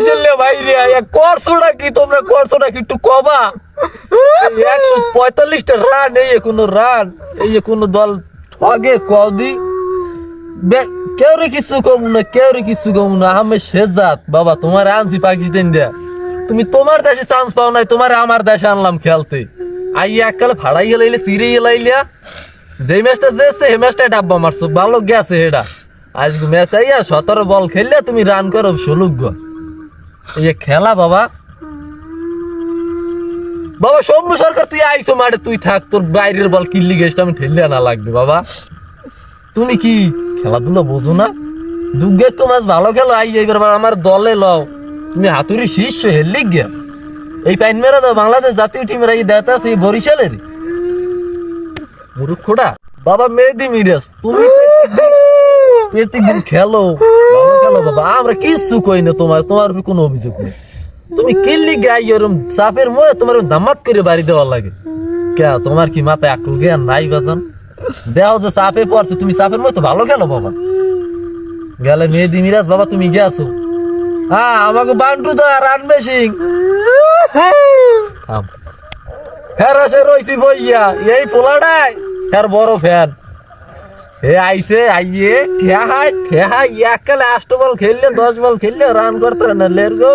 বরিশালে বাইরে এক করছোটা কি তোমরা করছোটা কি একটু কবা? একশো পঁয়তাল্লিশটা রান এই কোনো রান এই কোনো দল আগে কদি। কেউ রে কিছু কম না, কেউ রে কিছু কম না, আমি শেজাত বাবা, তোমার আনছি পাকিস্তান দিয়া তুমি তোমার দেশে চান্স পাও নাই, তোমার আমার দেশে আনলাম খেলতে। আই এককালে ফাড়াই গেলাইলে চিরে গেলাইলিয়া যে ম্যাচটা যেছে হে ম্যাচটা ডাব্বা মারছো। ভালো গেছে হেডা। আজকে ম্যাচ আইয়া সতেরো বল খেললে তুমি রান করো ষোলক গো। এই যে খেলা বাবা। বাবা সৌম্য সরকার তুই আইসো মাঠে তুই থাক তোর বাইরের বল কিল্লি গেছটা আমি ঠেললে না লাগবে বাবা। তুমি কি খেলাধুলা বোঝো না? দুর্গে তো মাছ ভালো খেলো আই আমার দলে লও। তুমি হাতুড়ি শীর্ষ হেললি গিয়া। এই পাইন মেরা দাও বাংলাদেশ জাতীয় টিমের এই দেতা সেই বরিশালের। মুরুক্ষটা বাবা মেহেদি মিরাজ তুমি প্রত্যেকদিন খেলো। ভালো বাবা? আমরা কিচ্ছু কই না তোমার তোমার কোনো অভিযোগ নেই। তুমি কিল্লি গাই, এরম চাপের ময়ে তোমার দামাত করে বাড়ি দেওয়ার লাগে। কে, তোমার কি মাথায় আকল জ্ঞান নাই বাজান দেও যে চাপে পড়ছে, তুমি চাপের মতো ভালো খেলো বাবা। গেলে মেহেদি মিরাজ বাবা, তুমি গেছো। হ্যাঁ আমাকে বান্টু দা রান মেশিং থাম। হ্যাঁ সে রইছি বইয়া। এই পোলাটাই হ্যাঁ বড় ফ্যান হে আইছে, আইয়ে ঠেহাই ঠেহাই একালে আষ্ট বল খেললে, দশ বল খেললে রান করতে না লের গো।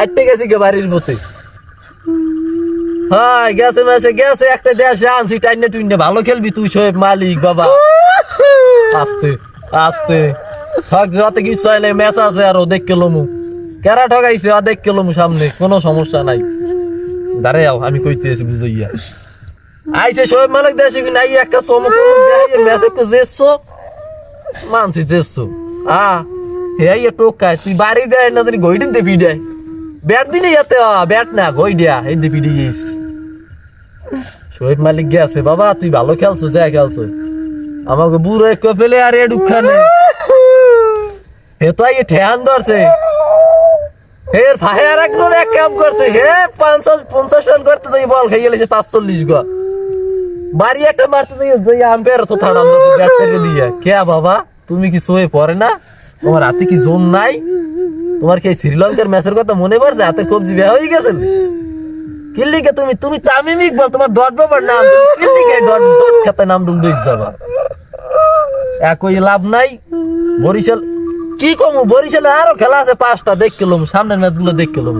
আটতে গেছি গে বাড়ির মতে হ্যাঁ গেছে মেসে, গেছে, একটা দেশে আনছি, টাইনে টুইনে। ভালো খেলবি তুই শোয়েব মালিক, বাবা। আস্তে আস্তে। ঠক যত কিছু হয় নাই ম্যাচ আছে আরও দেখ কেলমু কেরা ঠকাইছে আর দেখ কেলমু সামনে, কোনো সমস্যা নাই। দাঁড়ে যাও আমি কইতেছি বুঝইয়া। আইছে শোয়েব মালিক দেশে কো না তুই গইডিন দে পিডায়। ব্যাট দিনে যাতে ব্যাট না পিডি মালিক গেছে, বাবা, তুই ভালো খেলছো, যা খেলছো। আমাকে বুড়ো এক ফেলে আর এডুক খানে হে তো আইয়ে ঠেহান ধরছে। হে ফায়ার একজন এক কাম করছে। হে, পঞ্চাশ পঞ্চাশ রান করতে যাই, বল খাই গেলে পাঁচচল্লিশ গো। বাড়ি একটা মারতে যাই আম্পায়ার তো থাড়া ব্যাট থেকে দিয়ে কে বাবা? তুমি কি সোয়ে পড়ে না? তোমার হাতে কি জোন নাই? তোমার কি শ্রীলঙ্কার ম্যাচের কথা মনে পড়ছে? হাতের কবজি বেয়া হয়ে গেছে? কিল্লিকে তুমি তুমি তামিম ইকবাল, তোমার ডট বাবার নাম। কিল্লিকে ডট ডট খাতে নাম ডুম ডুইক যাবা। একই লাভ নাই। বরিশাল, কি কমু? বরিশালে আরও খেলা আছে, পাঁচটা দেখ কেলম সামনের ম্যাচগুলো দেখ কেলম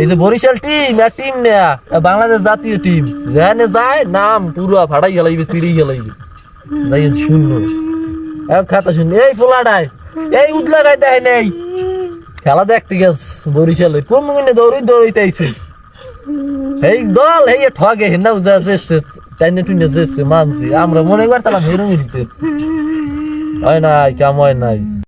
এই যে বরিশাল টিম এক টিম নেয়া বাংলাদেশ জাতীয় টিম যেখানে যায়, নাম পুরো ফাটাই গেলাইবে সিরি গেলাইবে যাই শূন্য। এক খাতা শূন্য। এই পোলাডায়, এই উদলাডায় দেখে নেই। খেলা দেখতে গেছ, বরিশালে। কোন মুখে দৌড়ি দৌড়িতে আইছে এই দল, এই ঠগে না উজা যেছে টাইনে টুইনে যেছে মানছি। আমরা মনে করতাম, হেরুম হয় নাই, কাম হয় নাই।